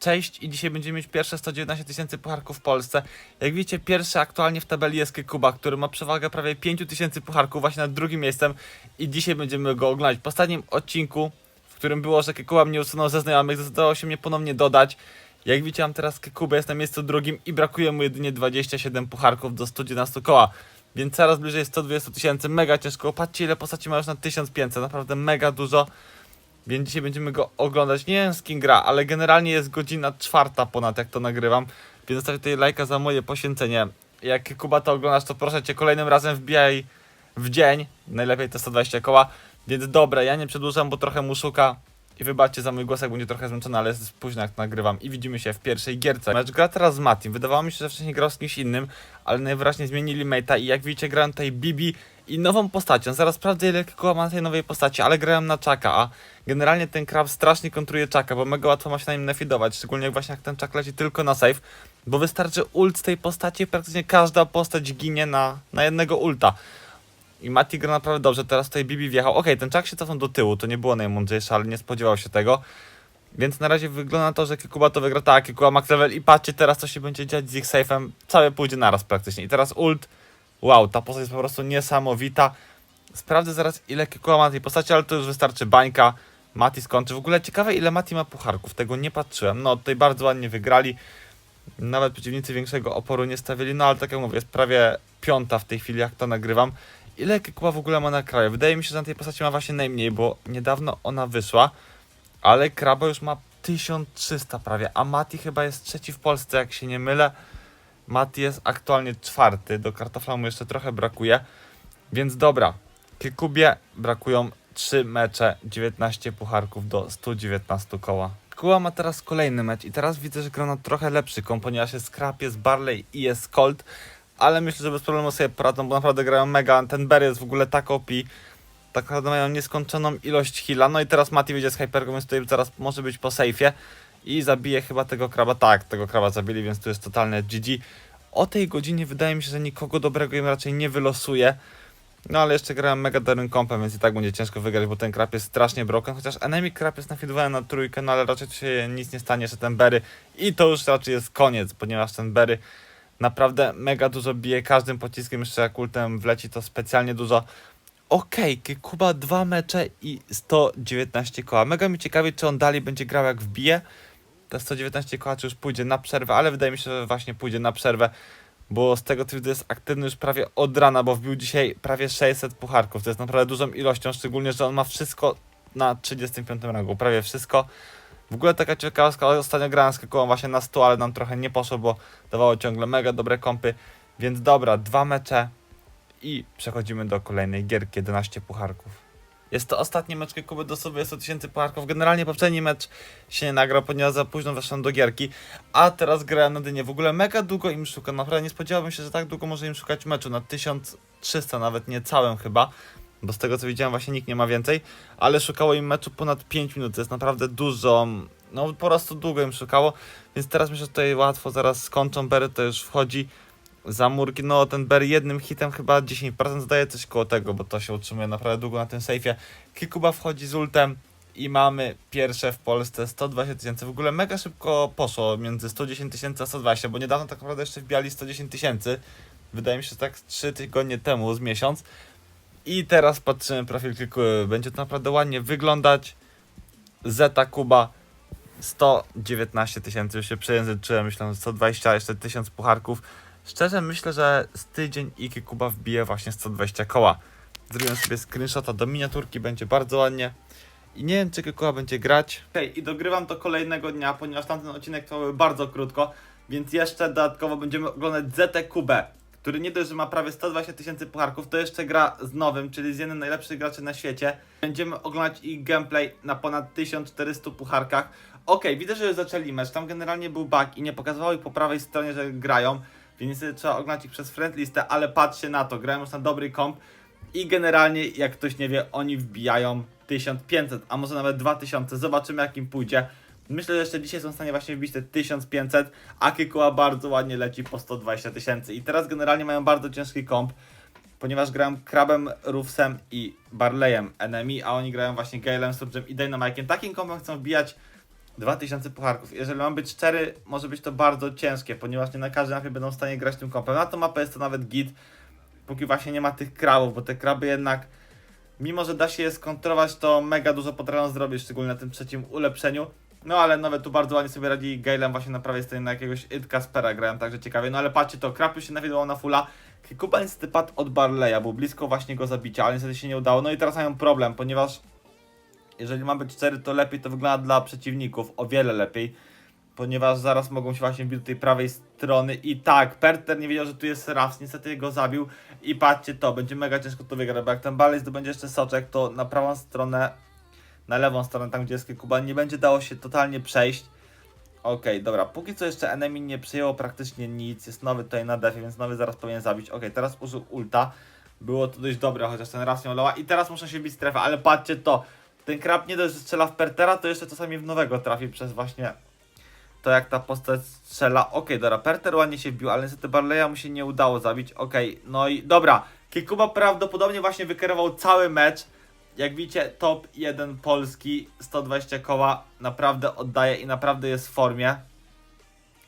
Cześć i dzisiaj będziemy mieć pierwsze 119 tysięcy pucharków w Polsce. Jak widzicie, pierwszy aktualnie w tabeli jest Kuba, który ma przewagę prawie 5 tysięcy pucharków właśnie nad drugim miejscem i dzisiaj będziemy go oglądać. W ostatnim odcinku, w którym było, że Kuba mnie usunął ze znajomych, zdecydował się mnie ponownie dodać. Jak widzicie, mam teraz Kubę, jest na miejscu drugim i brakuje mu jedynie 27 pucharków do 111 koła. Więc coraz bliżej 120 tysięcy, mega ciężko. Patrzcie ile postaci ma już na 1500, naprawdę mega dużo. Więc dzisiaj będziemy go oglądać. Nie wiem z kim gra, ale generalnie jest godzina czwarta ponad jak to nagrywam. Więc zostawię tutaj lajka za moje poświęcenie. Jak Kuba to oglądasz, to proszę cię kolejnym razem wbijaj w dzień. Najlepiej to 120 koła. Więc dobra, ja nie przedłużam, bo trochę mu szuka. I wybaczcie za mój głos, jak będzie trochę zmęczony, ale jest późno jak nagrywam. I widzimy się w pierwszej gierce. Mecz gra teraz z Matim. Wydawało mi się, że wcześniej grał z kimś innym, ale najwyraźniej zmienili mate'a i jak widzicie grałem tutaj Bibi i nową postacią. Zaraz sprawdzę ile koła ma tej nowej postaci, ale grałem na Czaka, a generalnie ten krab strasznie kontruje Czaka, bo mega łatwo ma się na nim nafidować, szczególnie jak właśnie jak ten Czak leci tylko na save, bo wystarczy ult tej postaci i praktycznie każda postać ginie na, na jednego ulta. I Mati gra naprawdę dobrze, teraz tutaj Bibi wjechał. Okej, ten Czak się cofnął do tyłu, to nie było najmądrzejsze, ale nie spodziewał się tego. Więc na razie wygląda na to, że Kikuba to wygra tak, Kikuba max level i patrzcie teraz co się będzie dziać z ich safe'em, całe pójdzie naraz praktycznie. I teraz ult, wow, ta postać jest po prostu niesamowita. Sprawdzę zaraz ile Kikuba ma tej postaci, ale to już wystarczy bańka. Mati skończy. W ogóle ciekawe ile Mati ma pucharków, tego nie patrzyłem. No tutaj bardzo ładnie wygrali. Nawet przeciwnicy większego oporu nie stawili, no ale tak jak mówię, jest prawie piąta w tej chwili jak to nagrywam. Ile Kikuba w ogóle ma na kraju? Wydaje mi się, że na tej postaci ma właśnie najmniej, bo niedawno ona wyszła. Ale Krabo już ma 1300 prawie, a Mati chyba jest trzeci w Polsce, jak się nie mylę. Mati jest aktualnie czwarty, do kartofla mu jeszcze trochę brakuje. Więc dobra, Kikubie brakują 3 mecze, 19 pucharków do 119 koła. Kuba ma teraz kolejny mecz i teraz widzę, że gra na trochę lepszy komp, ponieważ jest Krab, jest Barley i jest Colt. Ale myślę, że bez problemu sobie poradzą, bo naprawdę grają mega. Ten Bear jest w ogóle tak OP. Tak naprawdę mają nieskończoną ilość heala. No i teraz Mati wyjdzie z hyperką, więc tutaj zaraz może być po sejfie. I zabije chyba tego kraba. Tak, tego kraba zabili, więc tu jest totalne GG. O tej godzinie wydaje mi się, że nikogo dobrego im raczej nie wylosuje. No ale jeszcze grałem mega darym kompem, więc i tak będzie ciężko wygrać, bo ten krab jest strasznie broken. Chociaż enemy krab jest nafidowany na trójkę, no ale raczej się nic nie stanie, że ten Berry. I to już raczej jest koniec, ponieważ ten Berry naprawdę mega dużo bije każdym pociskiem, jeszcze jak ultem wleci to specjalnie dużo. Okej, okay, Kuba dwa mecze i 119 koła. Mega mi ciekawi, czy on dalej będzie grał jak wbije. Te 119 koła, czy już pójdzie na przerwę, ale wydaje mi się, że właśnie pójdzie na przerwę, bo z tego co widzę jest aktywny już prawie od rana, bo wbił dzisiaj prawie 600 pucharków. To jest naprawdę dużą ilością, szczególnie, że on ma wszystko na 35 rangu, prawie wszystko. W ogóle taka ciekawostka, ostatnio grałem z Kikułą właśnie na 100, ale nam trochę nie poszło, bo dawało ciągle mega dobre kompy. Więc dobra, dwa mecze i przechodzimy do kolejnej gierki, 11 pucharków. Jest to ostatni mecz Kuby do sobie 100 tysięcy pucharków. Generalnie poprzedni mecz się nie nagrał, ponieważ za późno weszłem do gierki. A teraz grałem na dynie. W ogóle mega długo im szukam. Naprawdę nie spodziewałbym się, że tak długo może im szukać meczu. Na 1300 nawet nie całym chyba. Bo z tego co widziałem właśnie nikt nie ma więcej. Ale szukało im meczu ponad 5 minut. To jest naprawdę dużo. No po prostu długo im szukało. Więc teraz myślę, że tutaj łatwo zaraz skończą. Bery to już wchodzi za murki, no ten Berry jednym hitem chyba 10% zdaje coś koło tego, bo to się utrzymuje naprawdę długo na tym sejfie. Kikuba wchodzi z ultem i mamy pierwsze w Polsce 120 tysięcy. W ogóle mega szybko poszło między 110 tysięcy a 120, bo niedawno tak naprawdę jeszcze wbijali 110 tysięcy. Wydaje mi się, że tak 3 tygodnie temu, z miesiąc. I teraz patrzymy profil Kikuby. Będzie to naprawdę ładnie wyglądać. Zeta Kuba 119 tysięcy, już się przejęzyczyłem, myślę, że 120, jeszcze 1000 pucharków. Szczerze myślę, że z tydzień Iki Kuba wbije właśnie 120 koła. Zrobiłem sobie screenshota do miniaturki, będzie bardzo ładnie. I nie wiem, czy Kuba będzie grać. Okej, okay, i dogrywam to kolejnego dnia, ponieważ tamten odcinek trwał bardzo krótko, więc jeszcze dodatkowo będziemy oglądać ZT Kubę, który nie dość, że ma prawie 120 tysięcy pucharków, to jeszcze gra z nowym, czyli z jednym z najlepszych graczy na świecie. Będziemy oglądać ich gameplay na ponad 1400 pucharkach. Okay, widzę, że już zaczęli mecz, tam generalnie był bug i nie pokazywało ich po prawej stronie, że grają. Więc trzeba oglądać ich przez friend listę, ale patrzcie na to, grają już na dobry komp i generalnie, jak ktoś nie wie, oni wbijają 1500, a może nawet 2000, zobaczymy jak im pójdzie. Myślę, że jeszcze dzisiaj są w stanie właśnie wbić te 1500, a Kikuła bardzo ładnie leci po 120 tysięcy. I teraz generalnie mają bardzo ciężki komp, ponieważ grają Krabem, Rufsem i Barleyem enemy, a oni grają właśnie Galem, Surge'em i Dynamike'iem. Takim kompem chcą wbijać 2000 pucharków. Jeżeli mam być szczery, może być to bardzo ciężkie, ponieważ nie na każdej mapie będą w stanie grać tym kompem. Na tą mapę jest to nawet git, póki właśnie nie ma tych krabów, bo te kraby jednak, mimo że da się je skontrować, to mega dużo potrafią zrobić, szczególnie na tym trzecim ulepszeniu. No ale nawet tu bardzo ładnie sobie radzi Galem właśnie na prawej stronie na jakiegoś Kaspera grają, także ciekawie. No ale patrzcie to, Krab już się nawidował na fulla. Kuba niestety padł od Barleya, był blisko właśnie go zabicia, ale niestety się nie udało. No i teraz mają problem, ponieważ jeżeli mam być 4, to lepiej to wygląda dla przeciwników, o wiele lepiej. Ponieważ zaraz mogą się właśnie wbić do tej prawej strony i tak, Perter nie wiedział, że tu jest Rafs, niestety go zabił i patrzcie to, będzie mega ciężko to wygrać, bo jak ten Barley zdobędzie jeszcze soczek, to na prawą stronę, na lewą stronę, tam gdzie jest Kuba, nie będzie dało się totalnie przejść. Okej, dobra, póki co jeszcze enemy nie przyjęło praktycznie nic, jest nowy tutaj na defie, więc nowy zaraz powinien zabić. Okej, teraz użył ulta, było to dość dobre, chociaż ten raz miał loa i teraz muszę się bić strefę, ale patrzcie to, ten krab nie dość, że strzela w Pertera, to jeszcze czasami w nowego trafi przez właśnie to jak ta postać strzela. Okej, dobra, Perter ładnie się wbił, ale niestety Barleya mu się nie udało zabić. Okej, no i dobra, Kikuba prawdopodobnie właśnie wykierował cały mecz. Jak widzicie, top 1 Polski, 120 koła, naprawdę oddaje i naprawdę jest w formie.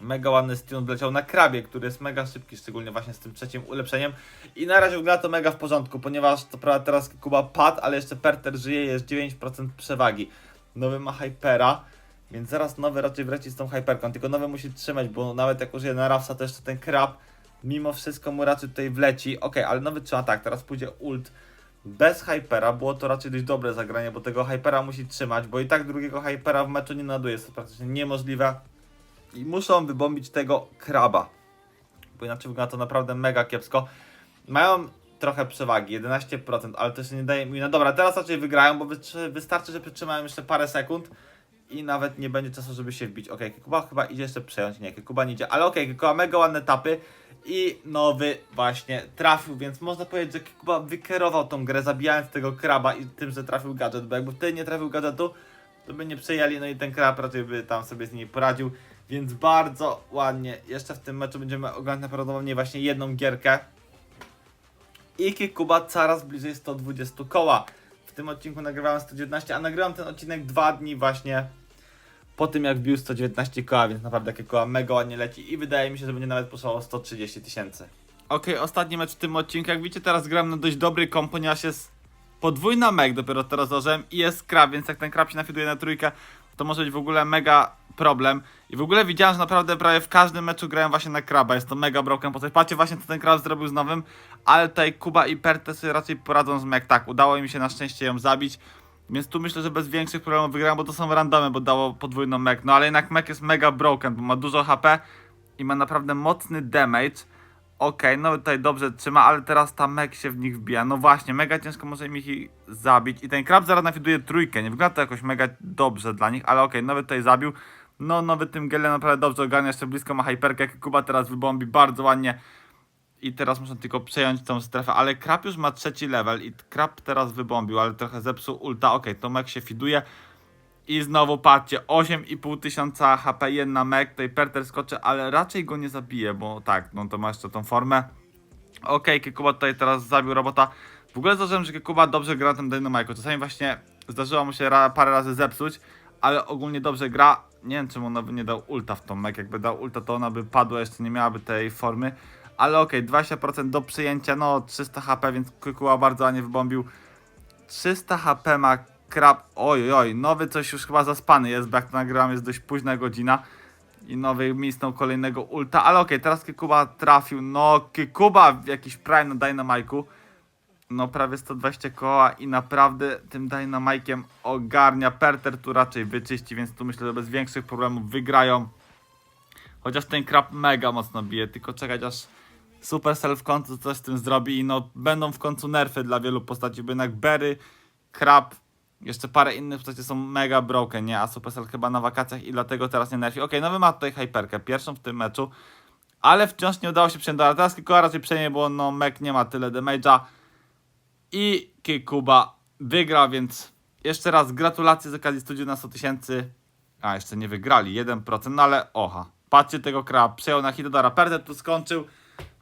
Mega ładny stun wleciał na krabie, który jest mega szybki, szczególnie właśnie z tym trzecim ulepszeniem. I na razie wygląda to mega w porządku, ponieważ to prawda teraz Kuba padł, ale jeszcze Perter żyje, jest 9% przewagi. Nowy ma Hypera, więc zaraz nowy raczej wleci z tą Hyperką, tylko nowy musi trzymać, bo nawet jak użyje na Rafsa, to jeszcze ten krab mimo wszystko mu raczej tutaj wleci. Ok, ale nowy trzyma tak, teraz pójdzie ult bez Hypera, było to raczej dość dobre zagranie, bo tego Hypera musi trzymać, bo i tak drugiego Hypera w meczu nie naduje, jest to praktycznie niemożliwe. I muszą wybombić tego kraba. Bo inaczej wygląda to naprawdę mega kiepsko. Mają trochę przewagi, 11%, ale to się nie daje mi. No dobra, teraz raczej wygrają, bo wystarczy, że przytrzymają jeszcze parę sekund i nawet nie będzie czasu, żeby się wbić. Okej, Kuba chyba idzie jeszcze przejąć. Nie, Kuba nie idzie, ale okej, Kuba mega ładne tapy i nowy właśnie trafił, więc można powiedzieć, że Kuba wykierował tą grę, zabijając tego kraba i tym, że trafił gadżet, bo jakby wtedy nie trafił gadżetu, to by nie przejęli, no i ten krab raczej by tam sobie z nimi poradził. Więc bardzo ładnie. Jeszcze w tym meczu będziemy oglądać najprawdopodobniej właśnie jedną gierkę. I Kikuba coraz bliżej 120 koła. W tym odcinku nagrywałem 119, a nagrywam ten odcinek dwa dni właśnie po tym jak wbił 119 koła, więc naprawdę Kikuba mega ładnie leci i wydaje mi się, że będzie nawet posłało 130 tysięcy. Okej, ostatni mecz w tym odcinku. Jak widzicie, teraz gram na dość dobry komp, ponieważ jest podwójna meg dopiero teraz założyłem i jest krab, więc jak ten krab się nafiduje na trójkę, to może być w ogóle mega problem. I w ogóle widziałem, że naprawdę prawie w każdym meczu grałem właśnie na kraba. Jest to mega broken postać. Patrzcie właśnie co ten krab zrobił z nowym, ale tutaj Kuba i Perte sobie raczej poradzą z meg. Tak, udało mi się na szczęście ją zabić. Więc tu myślę, że bez większych problemów wygrałem, bo to są randomy, bo dało podwójną meg. No ale jednak meg jest mega broken, bo ma dużo HP i ma naprawdę mocny damage. Okej, no tutaj dobrze trzyma, ale teraz ta meg się w nich wbija. No właśnie, mega ciężko może im ich zabić. I ten krab zaraz nafiduje trójkę. Nie wygląda to jakoś mega dobrze dla nich, ale okej, nowy tutaj zabił. No, nowy tym gelem naprawdę dobrze ogarnia, jeszcze blisko ma hyperkę. Kuba teraz wybombi bardzo ładnie. I teraz muszę tylko przejąć tą strefę, ale krab już ma trzeci level i krab teraz wybombił, ale trochę zepsuł ulta. Okej, to meg się fiduje. I znowu patrzcie, 8,5 tysiąca HP, jedna meg, tutaj Perter skoczy, ale raczej go nie zabije, bo tak, no to ma jeszcze tą formę. Okej, Kikuba tutaj teraz zabił robota. W ogóle zauważyłem, że Kikuba dobrze gra na tym. Czasami właśnie zdarzyło mu się ra, parę razy zepsuć, ale ogólnie dobrze gra. Nie wiem, czemu ona by nie dał ulta w tą meg. Jakby dał ulta, to ona by padła, jeszcze nie miałaby tej formy. Ale okej, 20% do przyjęcia, no 300 HP, więc Kikuba bardzo ładnie wybombił. 300 HP ma krab. Oj, oj, nowy coś już chyba zaspany jest, bo jak to nagrywam jest dość późna godzina. I nowy misnął kolejnego ulta, ale okej, teraz Kikuba trafił. No, Kikuba jakiś prime na Dynamajku. No, prawie 120 koła i naprawdę tym Dynamajkiem ogarnia. Perter tu raczej wyczyści, więc tu myślę, że bez większych problemów wygrają. Chociaż ten krab mega mocno bije, tylko czekać aż Supercell w końcu coś z tym zrobi i no będą w końcu nerfy dla wielu postaci, bo jednak Berry, Krab, jeszcze parę innych postaci są mega broken, nie? A Supercell chyba na wakacjach i dlatego teraz nie nerfi. Okej, nowy ma tutaj hyperkę, pierwszą w tym meczu, ale wciąż nie udało się przyjąć. Dobra, teraz Kikuba raczej przejmie, bo no Mek nie ma tyle damage'a i Kikuba wygrał, więc jeszcze raz gratulacje z okazji studiu na 100 tysięcy. A, jeszcze nie wygrali, 1%, no ale oha. Patrzcie tego krab, przejął na Hitodara, Perdet tu skończył,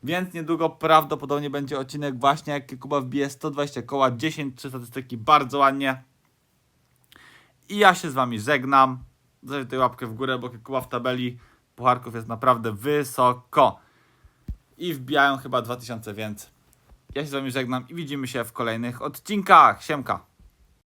więc niedługo prawdopodobnie będzie odcinek właśnie jak Kuba wbije 120 koła, 10 3 statystyki, bardzo ładnie. I ja się z wami żegnam. Tutaj łapkę w górę, bo Kuba w tabeli pucharków jest naprawdę wysoko. I wbijają chyba 2000, więc ja się z wami żegnam i widzimy się w kolejnych odcinkach. Siemka!